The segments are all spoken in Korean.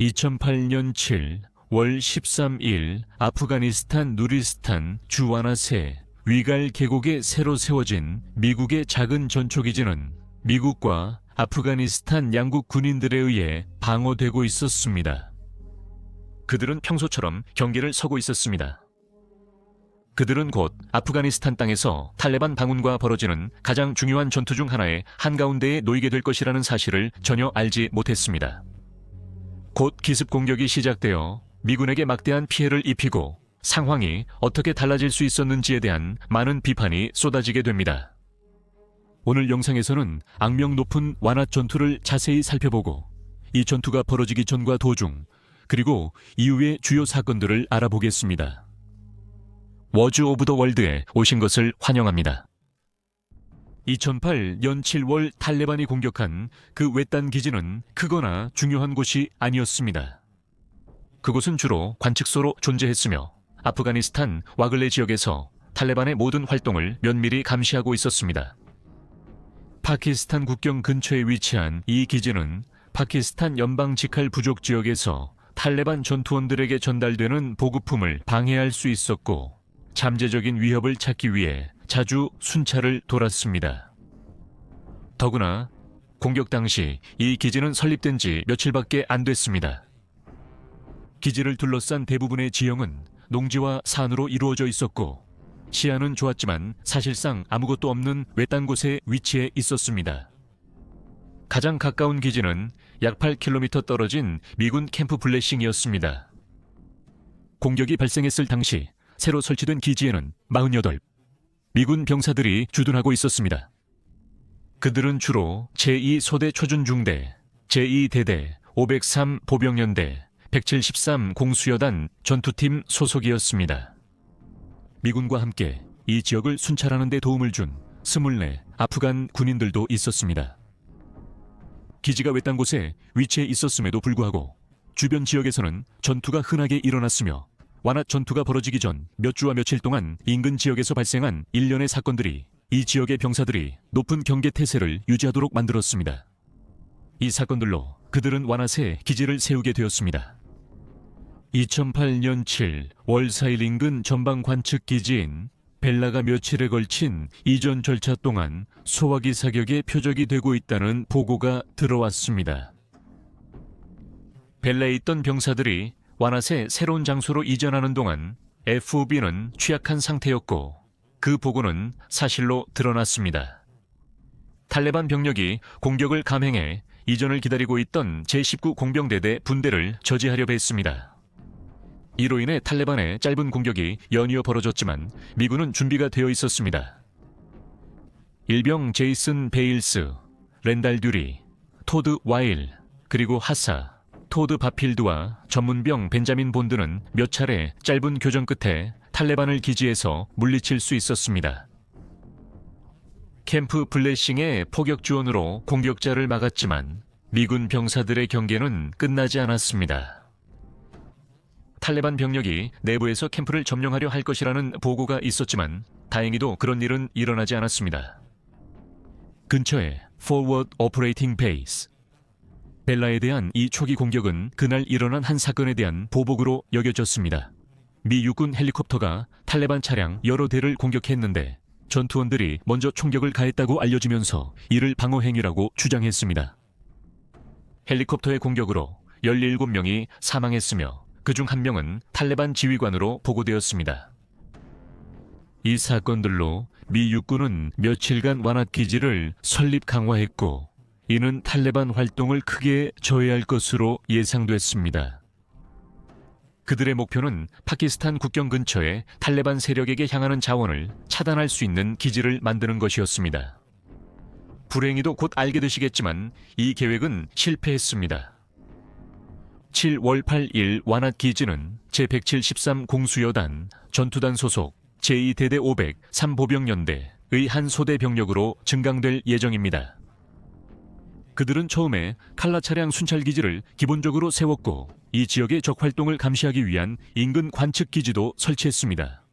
2008년 7 월 13일 아프가니스탄 누리스탄 주와나세 위갈 계곡에 새로 세워진 미국의 작은 전초기지는 미국과 아프가니스탄 양국 군인들에 의해 방어되고 있었습니다. 그들은 평소처럼 경계를 서고 있었습니다. 그들은 곧 아프가니스탄 땅에서 탈레반 방운과 벌어지는 가장 중요한 전투 중 하나의 한가운데에 놓이게 될 것이라는 사실을 전혀 알지 못했습니다. 곧 기습 공격이 시작되어 미군에게 막대한 피해를 입히고 상황이 어떻게 달라질 수 있었는지에 대한 많은 비판이 쏟아지게 됩니다. 오늘 영상에서는 악명 높은 완화 전투를 자세히 살펴보고 이 전투가 벌어지기 전과 도중 그리고 이후의 주요 사건들을 알아보겠습니다. 워즈 오브 더 월드에 오신 것을 환영합니다. 2008년 7월 탈레반이 공격한 그 외딴 기지는 크거나 중요한 곳이 아니었습니다. 그곳은 주로 관측소로 존재했으며 아프가니스탄 와글레 지역에서 탈레반의 모든 활동을 면밀히 감시하고 있었습니다. 파키스탄 국경 근처에 위치한 이 기지는 파키스탄 연방 지칼 부족 지역에서 탈레반 전투원들에게 전달되는 보급품을 방해할 수 있었고 잠재적인 위협을 찾기 위해 자주 순찰을 돌았습니다. 더구나 공격 당시 이 기지는 설립된 지 며칠밖에 안 됐습니다. 기지를 둘러싼 대부분의 지형은 농지와 산으로 이루어져 있었고 시야는 좋았지만 사실상 아무것도 없는 외딴 곳에 위치해 있었습니다. 가장 가까운 기지는 약 8km 떨어진 미군 캠프 블레싱이었습니다. 공격이 발생했을 당시 새로 설치된 기지에는 48 미군 병사들이 주둔하고 있었습니다. 그들은 주로 제2소대 초준중대, 제2대대, 503 보병연대, 173 공수여단 전투팀 소속이었습니다. 미군과 함께 이 지역을 순찰하는 데 도움을 준 24 아프간 군인들도 있었습니다. 기지가 외딴 곳에 위치해 있었음에도 불구하고 주변 지역에서는 전투가 흔하게 일어났으며 완화 전투가 벌어지기 전 몇 주와 며칠 동안 인근 지역에서 발생한 일련의 사건들이 이 지역의 병사들이 높은 경계 태세를 유지하도록 만들었습니다. 이 사건들로 그들은 완화세 기지를 세우게 되었습니다. 2008년 7 월사일 인근 전방 관측 기지인 벨라가 며칠에 걸친 이전 절차 동안 소화기 사격의 표적이 되고 있다는 보고가 들어왔습니다. 벨라에 있던 병사들이 와낫의 새로운 장소로 이전하는 동안 FOB는 취약한 상태였고 그 보고는 사실로 드러났습니다. 탈레반 병력이 공격을 감행해 이전을 기다리고 있던 제19 공병대대 분대를 저지하려고 했습니다. 이로 인해 탈레반의 짧은 공격이 연이어 벌어졌지만 미군은 준비가 되어 있었습니다. 일병 제이슨 베일스, 렌달 듀리, 토드 와일, 그리고 하사, 토드 바필드와 전문병 벤자민 본드는 몇 차례 짧은 교전 끝에 탈레반을 기지에서 물리칠 수 있었습니다. 캠프 블레싱의 포격 지원으로 공격자를 막았지만 미군 병사들의 경계는 끝나지 않았습니다. 탈레반 병력이 내부에서 캠프를 점령하려 할 것이라는 보고가 있었지만 다행히도 그런 일은 일어나지 않았습니다. 근처에 Forward Operating Base 벨라에 대한 이 초기 공격은 그날 일어난 한 사건에 대한 보복으로 여겨졌습니다. 미 육군 헬리콥터가 탈레반 차량 여러 대를 공격했는데 전투원들이 먼저 총격을 가했다고 알려지면서 이를 방어 행위라고 주장했습니다. 헬리콥터의 공격으로 17명이 사망했으며 그 중 한 명은 탈레반 지휘관으로 보고되었습니다. 이 사건들로 미 육군은 며칠간 완화 기지를 설립 강화했고 이는 탈레반 활동을 크게 저해할 것으로 예상됐습니다. 그들의 목표는 파키스탄 국경 근처에 탈레반 세력에게 향하는 자원을 차단할 수 있는 기지를 만드는 것이었습니다. 불행히도 곧 알게 되시겠지만 이 계획은 실패했습니다. 7월 8일 완화 기지는 제173 공수여단 전투단 소속 제2대대 500 3보병연대의 한 소대 병력으로 증강될 예정입니다. 그들은 처음에 칼라 차량 순찰 기지를 기본적으로 세웠고 이 지역의 적 활동을 감시하기 위한 인근 관측 기지도 설치했습니다.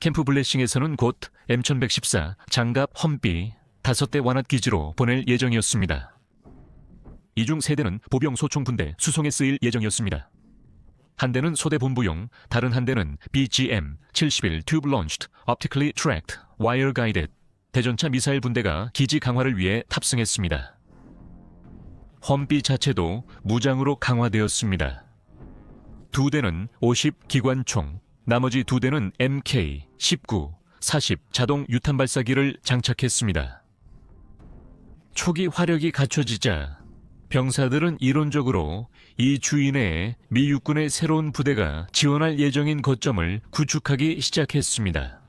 캠프 블레싱에서는 곧 M1114 장갑 험비 다섯 대 완화 기지로 보낼 예정이었습니다. 이중 세 대는 보병 소총 군대 수송에 쓰일 예정이었습니다. 한 대는 소대 본부용, 다른 한 대는 BGM 71 Tube Launched Optically Tracked Wire Guided 대전차 미사일 분대가 기지 강화를 위해 탑승했습니다. 험비 자체도 무장으로 강화되었습니다. 두 대는 50 기관총, 나머지 두 대는 MK 19, 40 자동 유탄 발사기를 장착했습니다. 초기 화력이 갖춰지자 병사들은 이론적으로 이 주인의 미 육군의 새로운 부대가 지원할 예정인 거점을 구축하기 시작했습니다.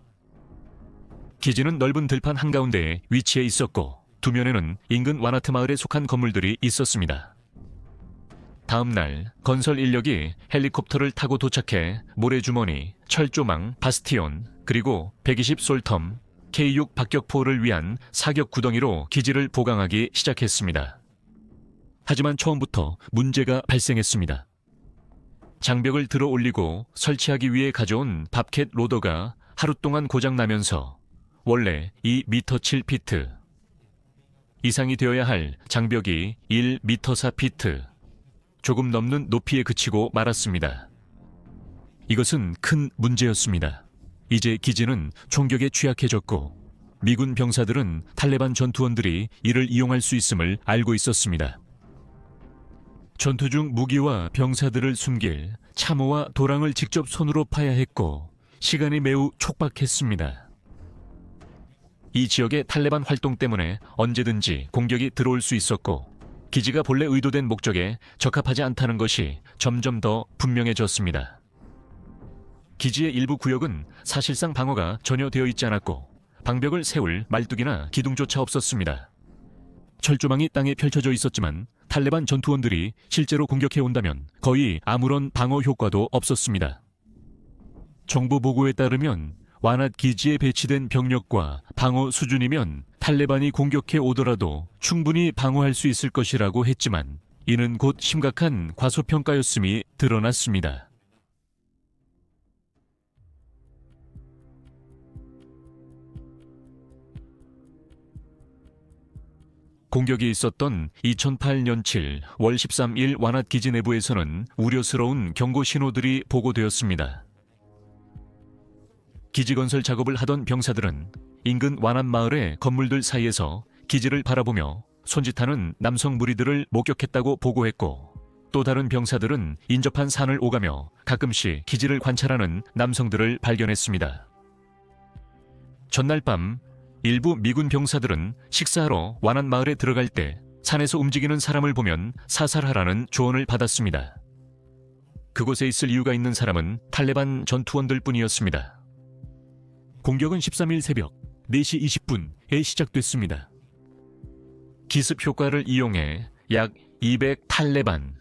기지는 넓은 들판 한가운데에 위치해 있었고 두 면에는 인근 와나트 마을에 속한 건물들이 있었습니다. 다음 날 건설 인력이 헬리콥터를 타고 도착해 모래주머니, 철조망, 바스티온, 그리고 120 솔텀, K6 박격포를 위한 사격 구덩이로 기지를 보강하기 시작했습니다. 하지만 처음부터 문제가 발생했습니다. 장벽을 들어 올리고 설치하기 위해 가져온 밥캣 로더가 하루 동안 고장나면서 원래 2m 7피트 이상이 되어야 할 장벽이 1m 4피트 조금 넘는 높이에 그치고 말았습니다. 이것은 큰 문제였습니다. 이제 기지는 총격에 취약해졌고 미군 병사들은 탈레반 전투원들이 이를 이용할 수 있음을 알고 있었습니다. 전투 중 무기와 병사들을 숨길 참호와 도랑을 직접 손으로 파야 했고 시간이 매우 촉박했습니다. 이 지역의 탈레반 활동 때문에 언제든지 공격이 들어올 수 있었고 기지가 본래 의도된 목적에 적합하지 않다는 것이 점점 더 분명해졌습니다. 기지의 일부 구역은 사실상 방어가 전혀 되어 있지 않았고 방벽을 세울 말뚝이나 기둥조차 없었습니다. 철조망이 땅에 펼쳐져 있었지만 탈레반 전투원들이 실제로 공격해 온다면 거의 아무런 방어 효과도 없었습니다. 정부 보고에 따르면 와낫 기지에 배치된 병력과 방어 수준이면 탈레반이 공격해 오더라도 충분히 방어할 수 있을 것이라고 했지만 이는 곧 심각한 과소평가였음이 드러났습니다. 공격이 있었던 2008년 7월 13일 와낫 기지 내부에서는 우려스러운 경고 신호들이 보고되었습니다. 기지 건설 작업을 하던 병사들은 인근 와낫 마을의 건물들 사이에서 기지를 바라보며 손짓하는 남성 무리들을 목격했다고 보고했고 또 다른 병사들은 인접한 산을 오가며 가끔씩 기지를 관찰하는 남성들을 발견했습니다. 전날 밤 일부 미군 병사들은 식사하러 완안 마을에 들어갈 때 산에서 움직이는 사람을 보면 사살하라는 조언을 받았습니다. 그곳에 있을 이유가 있는 사람은 탈레반 전투원들 뿐이었습니다. 공격은 13일 새벽 4시 20분에 시작됐습니다. 기습 효과를 이용해 약 200 탈레반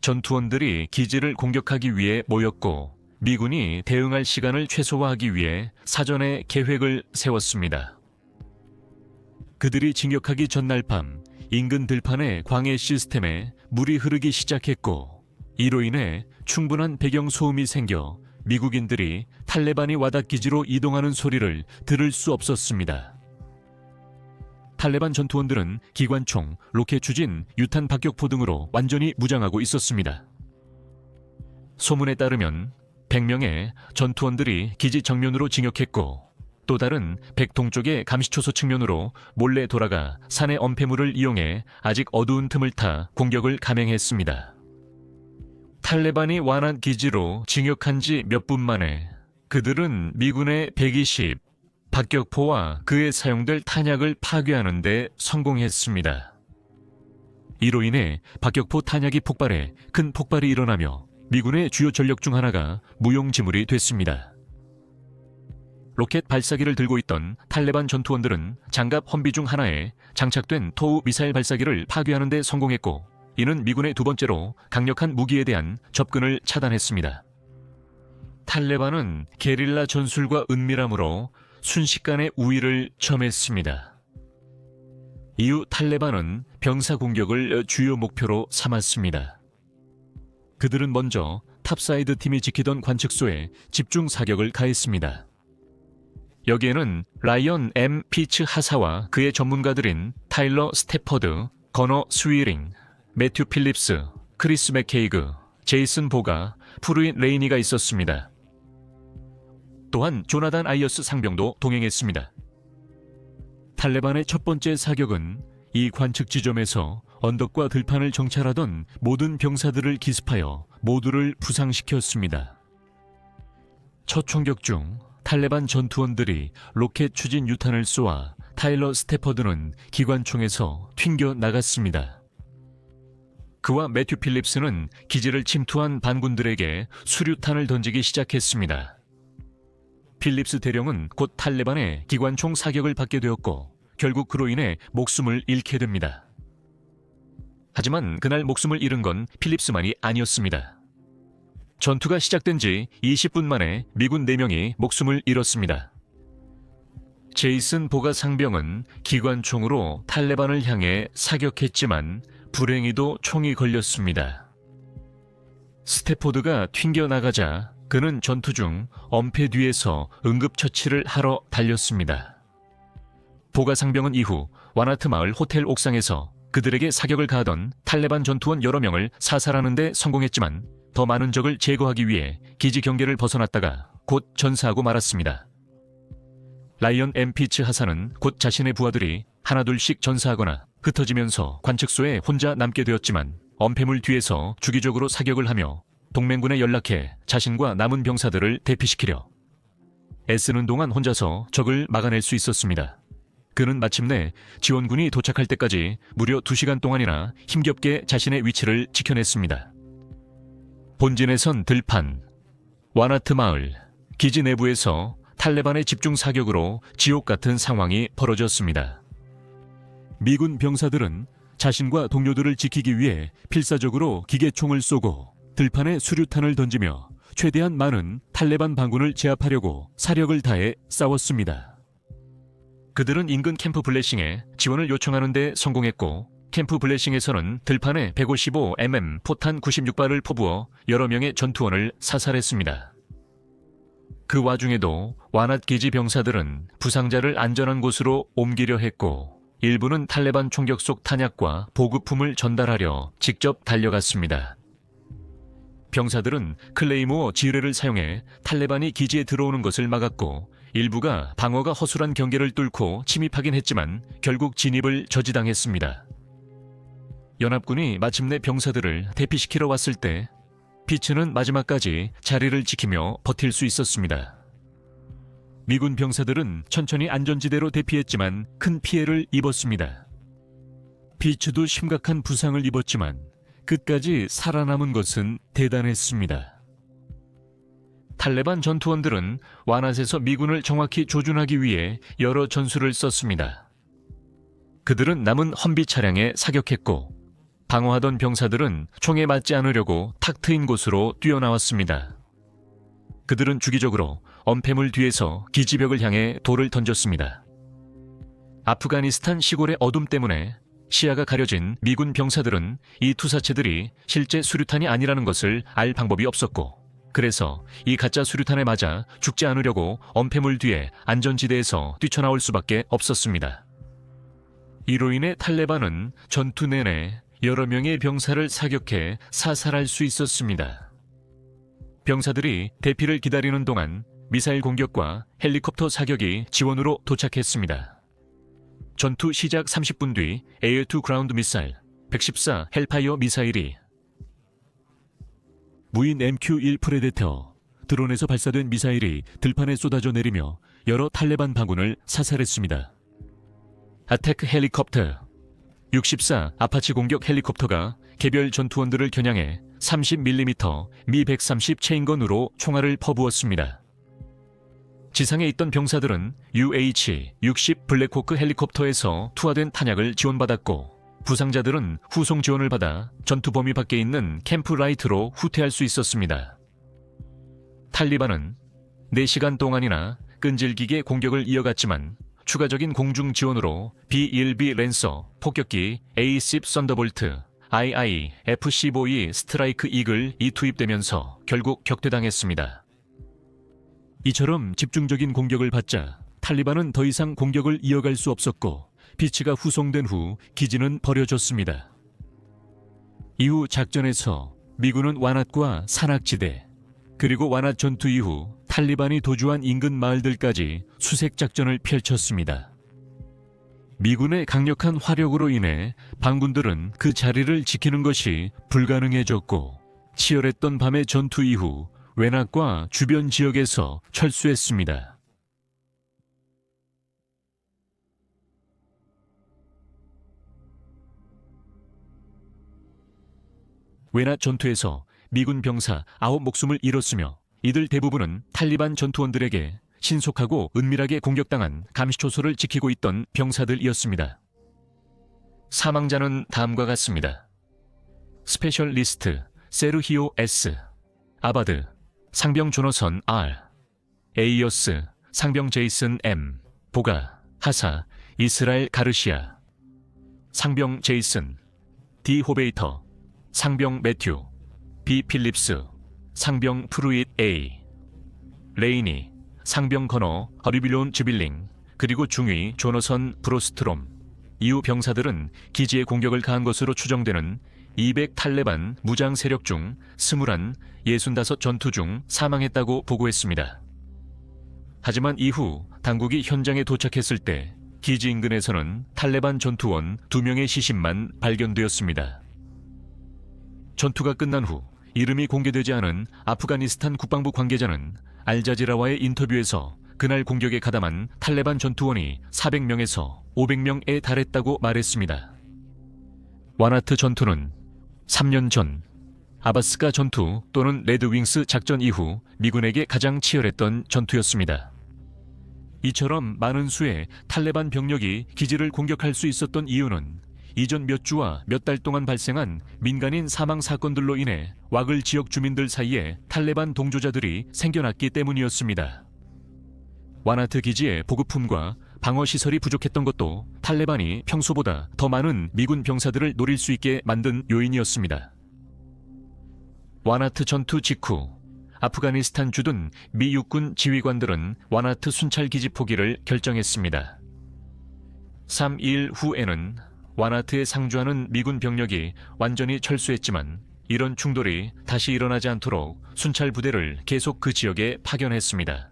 전투원들이 기지를 공격하기 위해 모였고 미군이 대응할 시간을 최소화하기 위해 사전에 계획을 세웠습니다. 그들이 진격하기 전날 밤 인근 들판의 광해 시스템에 물이 흐르기 시작했고 이로 인해 충분한 배경 소음이 생겨 미국인들이 탈레반이 와닿 기지로 이동하는 소리를 들을 수 없었습니다. 탈레반 전투원들은 기관총, 로켓 추진, 유탄 박격포 등으로 완전히 무장하고 있었습니다. 소문에 따르면 100명의 전투원들이 기지 정면으로 진격했고 또 다른 백동쪽의 감시초소 측면으로 몰래 돌아가 산의 엄폐물을 이용해 아직 어두운 틈을 타 공격을 감행했습니다. 탈레반이 완한 기지로 진격한 지 몇 분 만에 그들은 미군의 120 박격포와 그에 사용될 탄약을 파괴하는 데 성공했습니다. 이로 인해 박격포 탄약이 폭발해 큰 폭발이 일어나며 미군의 주요 전력 중 하나가 무용지물이 됐습니다. 로켓 발사기를 들고 있던 탈레반 전투원들은 장갑 험비 중 하나에 장착된 토우 미사일 발사기를 파괴하는 데 성공했고 이는 미군의 두 번째로 강력한 무기에 대한 접근을 차단했습니다. 탈레반은 게릴라 전술과 은밀함으로 순식간에 우위를 점했습니다. 이후 탈레반은 병사 공격을 주요 목표로 삼았습니다. 그들은 먼저 탑사이드 팀이 지키던 관측소에 집중 사격을 가했습니다. 여기에는 라이언 M. 피츠 하사와 그의 전문가들인 타일러 스테퍼드, 거너 스위링, 매튜 필립스, 크리스 맥케이그, 제이슨 보가, 프루인 레이니가 있었습니다. 또한 조나단 아이어스 상병도 동행했습니다. 탈레반의 첫 번째 사격은 이 관측 지점에서 언덕과 들판을 정찰하던 모든 병사들을 기습하여 모두를 부상시켰습니다. 첫 총격 중 탈레반 전투원들이 로켓 추진 유탄을 쏘아 타일러 스테퍼드는 기관총에서 튕겨 나갔습니다. 그와 매튜 필립스는 기지를 침투한 반군들에게 수류탄을 던지기 시작했습니다. 필립스 대령은 곧 탈레반의 기관총 사격을 받게 되었고 결국 그로 인해 목숨을 잃게 됩니다. 하지만 그날 목숨을 잃은 건 필립스만이 아니었습니다. 전투가 시작된 지 20분 만에 미군 4명이 목숨을 잃었습니다. 제이슨 보가 상병은 기관총으로 탈레반을 향해 사격했지만 불행히도 총이 걸렸습니다. 스테포드가 튕겨나가자 그는 전투 중 엄폐 뒤에서 응급처치를 하러 달렸습니다. 보가 상병은 이후 와나트 마을 호텔 옥상에서 그들에게 사격을 가하던 탈레반 전투원 여러 명을 사살하는 데 성공했지만 더 많은 적을 제거하기 위해 기지 경계를 벗어났다가 곧 전사하고 말았습니다. 라이언 엠 피츠 하사는 곧 자신의 부하들이 하나둘씩 전사하거나 흩어지면서 관측소에 혼자 남게 되었지만 엄폐물 뒤에서 주기적으로 사격을 하며 동맹군에 연락해 자신과 남은 병사들을 대피시키려 애쓰는 동안 혼자서 적을 막아낼 수 있었습니다. 그는 마침내 지원군이 도착할 때까지 무려 2시간 동안이나 힘겹게 자신의 위치를 지켜냈습니다. 본진에선 들판, 와나트 마을, 기지 내부에서 탈레반의 집중 사격으로 지옥 같은 상황이 벌어졌습니다. 미군 병사들은 자신과 동료들을 지키기 위해 필사적으로 기계총을 쏘고 들판에 수류탄을 던지며 최대한 많은 탈레반 반군을 제압하려고 사력을 다해 싸웠습니다. 그들은 인근 캠프 블레싱에 지원을 요청하는 데 성공했고 캠프 블레싱에서는 들판에 155mm 포탄 96발을 퍼부어 여러 명의 전투원을 사살했습니다. 그 와중에도 와낫 기지 병사들은 부상자를 안전한 곳으로 옮기려 했고 일부는 탈레반 총격 속 탄약과 보급품을 전달하려 직접 달려갔습니다. 병사들은 클레이모어 지뢰를 사용해 탈레반이 기지에 들어오는 것을 막았고 일부가 방어가 허술한 경계를 뚫고 침입하긴 했지만 결국 진입을 저지당했습니다. 연합군이 마침내 병사들을 대피시키러 왔을 때 피츠는 마지막까지 자리를 지키며 버틸 수 있었습니다. 미군 병사들은 천천히 안전지대로 대피했지만 큰 피해를 입었습니다. 피츠도 심각한 부상을 입었지만 끝까지 살아남은 것은 대단했습니다. 탈레반 전투원들은 와낫에서 미군을 정확히 조준하기 위해 여러 전술을 썼습니다. 그들은 남은 험비 차량에 사격했고 방어하던 병사들은 총에 맞지 않으려고 탁 트인 곳으로 뛰어나왔습니다. 그들은 주기적으로 엄폐물 뒤에서 기지벽을 향해 돌을 던졌습니다. 아프가니스탄 시골의 어둠 때문에 시야가 가려진 미군 병사들은 이 투사체들이 실제 수류탄이 아니라는 것을 알 방법이 없었고 그래서 이 가짜 수류탄에 맞아 죽지 않으려고 엄폐물 뒤에 안전지대에서 뛰쳐나올 수밖에 없었습니다. 이로 인해 탈레반은 전투 내내 여러 명의 병사를 사격해 사살할 수 있었습니다. 병사들이 대피를 기다리는 동안 미사일 공격과 헬리콥터 사격이 지원으로 도착했습니다. 전투 시작 30분 뒤 에어2 그라운드 미사일 114 헬파이어 미사일이 무인 MQ-1 프레데터 드론에서 발사된 미사일이 들판에 쏟아져 내리며 여러 탈레반 반군을 사살했습니다. 아테크 헬리콥터 64 아파치 공격 헬리콥터가 개별 전투원들을 겨냥해 30mm 미 130 체인건으로 총알을 퍼부었습니다. 지상에 있던 병사들은 UH-60 블랙호크 헬리콥터에서 투하된 탄약을 지원받았고 부상자들은 후송 지원을 받아 전투 범위 밖에 있는 캠프 라이트로 후퇴할 수 있었습니다. 탈리반은 4시간 동안이나 끈질기게 공격을 이어갔지만 추가적인 공중 지원으로 B-1B 랜서, 폭격기 A-10 썬더볼트, II, FC-52 스트라이크 이글이 투입되면서 결국 격퇴당했습니다. 이처럼 집중적인 공격을 받자 탈리반은 더 이상 공격을 이어갈 수 없었고 비치가 후송된 후 기지는 버려졌습니다. 이후 작전에서 미군은 와낫과 산악지대 그리고 와낫 전투 이후 탈리반이 도주한 인근 마을들까지 수색 작전을 펼쳤습니다. 미군의 강력한 화력으로 인해 반군들은 그 자리를 지키는 것이 불가능해졌고 치열했던 밤의 전투 이후 외낙과 주변 지역에서 철수했습니다. 외낫 전투에서 미군 병사 9 목숨을 잃었으며 이들 대부분은 탈리반 전투원들에게 신속하고 은밀하게 공격당한 감시초소를 지키고 있던 병사들이었습니다. 사망자는 다음과 같습니다. 스페셜리스트 세르히오 S, 아바드, 상병 조너선 R, 에이어스, 상병 제이슨 M, 보가, 하사, 이스라엘 가르시아, 상병 제이슨, 디 호베이터, 상병 매튜, 비 필립스, 상병 프루잇 A, 레이니, 상병 건어 허리빌론 즈빌링, 그리고 중위 조너선 브로스트롬. 이후 병사들은 기지에 공격을 가한 것으로 추정되는 200 탈레반 무장 세력 중 21, 65 전투 중 사망했다고 보고했습니다. 하지만 이후 당국이 현장에 도착했을 때 기지 인근에서는 탈레반 전투원 2명의 시신만 발견되었습니다. 전투가 끝난 후 이름이 공개되지 않은 아프가니스탄 국방부 관계자는 알자지라와의 인터뷰에서 그날 공격에 가담한 탈레반 전투원이 400명에서 500명에 달했다고 말했습니다. 와나트 전투는 3년 전 아바스가 전투 또는 레드윙스 작전 이후 미군에게 가장 치열했던 전투였습니다. 이처럼 많은 수의 탈레반 병력이 기지를 공격할 수 있었던 이유는 이전 몇 주와 몇 달 동안 발생한 민간인 사망 사건들로 인해 와글 지역 주민들 사이에 탈레반 동조자들이 생겨났기 때문이었습니다. 와나트 기지의 보급품과 방어 시설이 부족했던 것도 탈레반이 평소보다 더 많은 미군 병사들을 노릴 수 있게 만든 요인이었습니다. 와나트 전투 직후 아프가니스탄 주둔 미 육군 지휘관들은 와나트 순찰 기지 포기를 결정했습니다. 3일 후에는 와나트에 상주하는 미군 병력이 완전히 철수했지만 이런 충돌이 다시 일어나지 않도록 순찰 부대를 계속 그 지역에 파견했습니다.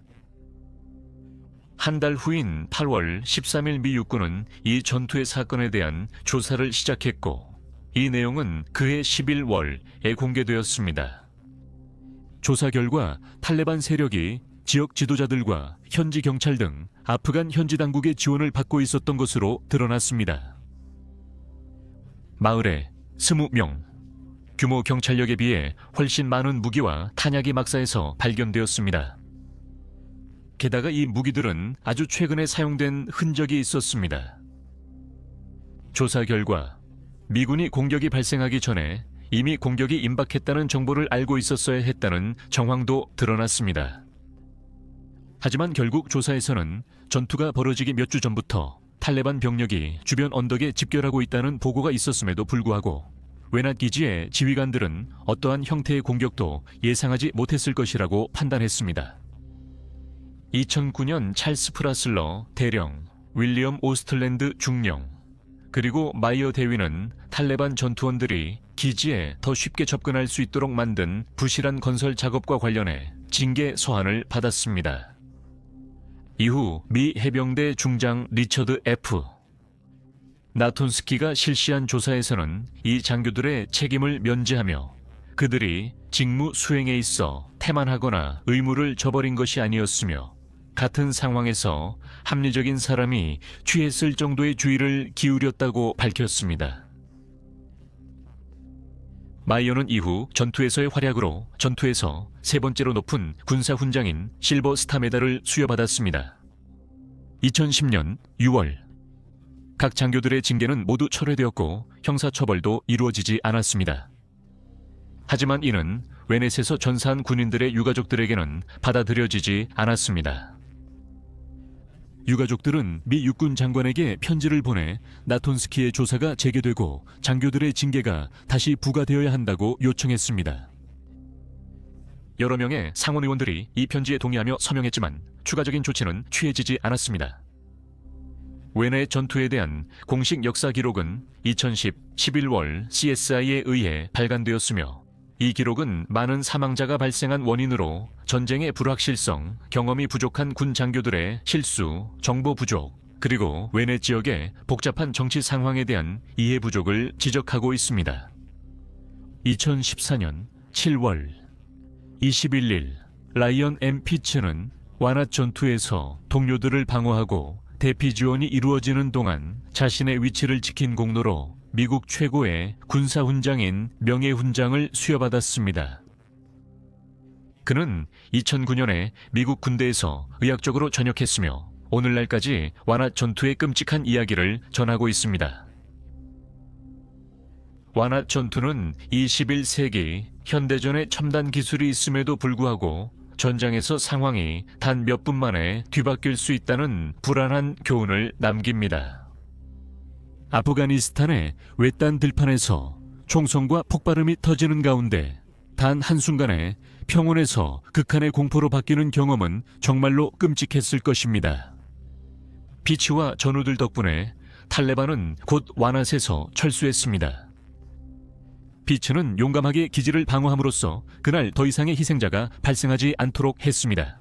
한 달 후인 8월 13일 미 육군은 이 전투의 사건에 대한 조사를 시작했고 이 내용은 그해 11월에 공개되었습니다. 조사 결과 탈레반 세력이 지역 지도자들과 현지 경찰 등 아프간 현지 당국의 지원을 받고 있었던 것으로 드러났습니다. 마을에 20명, 규모 경찰력에 비해 훨씬 많은 무기와 탄약이 막사에서 발견되었습니다. 게다가 이 무기들은 아주 최근에 사용된 흔적이 있었습니다. 조사 결과 미군이 공격이 발생하기 전에 이미 공격이 임박했다는 정보를 알고 있었어야 했다는 정황도 드러났습니다. 하지만 결국 조사에서는 전투가 벌어지기 몇 주 전부터 탈레반 병력이 주변 언덕에 집결하고 있다는 보고가 있었음에도 불구하고 외낫 기지의 지휘관들은 어떠한 형태의 공격도 예상하지 못했을 것이라고 판단했습니다. 2009년 찰스 프라슬러 대령, 윌리엄 오스틀랜드 중령, 그리고 마이어 대위는 탈레반 전투원들이 기지에 더 쉽게 접근할 수 있도록 만든 부실한 건설 작업과 관련해 징계 소환을 받았습니다. 이후 미 해병대 중장 리처드 F. 나톤스키가 실시한 조사에서는 이 장교들의 책임을 면제하며 그들이 직무 수행에 있어 태만하거나 의무를 저버린 것이 아니었으며 같은 상황에서 합리적인 사람이 취했을 정도의 주의를 기울였다고 밝혔습니다. 마이어는 이후 전투에서의 활약으로 전투에서 세 번째로 높은 군사 훈장인 실버 스타 메달을 수여받았습니다. 2010년 6월 각 장교들의 징계는 모두 철회되었고 형사처벌도 이루어지지 않았습니다. 하지만 이는 웨넷에서 전사한 군인들의 유가족들에게는 받아들여지지 않았습니다. 유가족들은 미 육군 장관에게 편지를 보내 나톤스키의 조사가 재개되고 장교들의 징계가 다시 부과되어야 한다고 요청했습니다. 여러 명의 상원 의원들이 이 편지에 동의하며 서명했지만 추가적인 조치는 취해지지 않았습니다. 외내 전투에 대한 공식 역사 기록은 2010 11월 CSI에 의해 발간되었으며 이 기록은 많은 사망자가 발생한 원인으로 전쟁의 불확실성, 경험이 부족한 군 장교들의 실수, 정보 부족, 그리고 외내 지역의 복잡한 정치 상황에 대한 이해 부족을 지적하고 있습니다. 2014년 7월 21일 라이언 M. 피츠는 와낫 전투에서 동료들을 방어하고 대피 지원이 이루어지는 동안 자신의 위치를 지킨 공로로 미국 최고의 군사 훈장인 명예 훈장을 수여받았습니다. 그는 2009년에 미국 군대에서 의학적으로 전역했으며 오늘날까지 와낫 전투의 끔찍한 이야기를 전하고 있습니다. 와낫 전투는 21세기 현대전의 첨단 기술이 있음에도 불구하고 전장에서 상황이 단 몇 분 만에 뒤바뀔 수 있다는 불안한 교훈을 남깁니다. 아프가니스탄의 외딴 들판에서 총성과 폭발음이 터지는 가운데 단 한순간에 평온에서 극한의 공포로 바뀌는 경험은 정말로 끔찍했을 것입니다. 비치와 전우들 덕분에 탈레반은 곧 와낫에서 철수했습니다. 비츠는 용감하게 기지를 방어함으로써 그날 더 이상의 희생자가 발생하지 않도록 했습니다.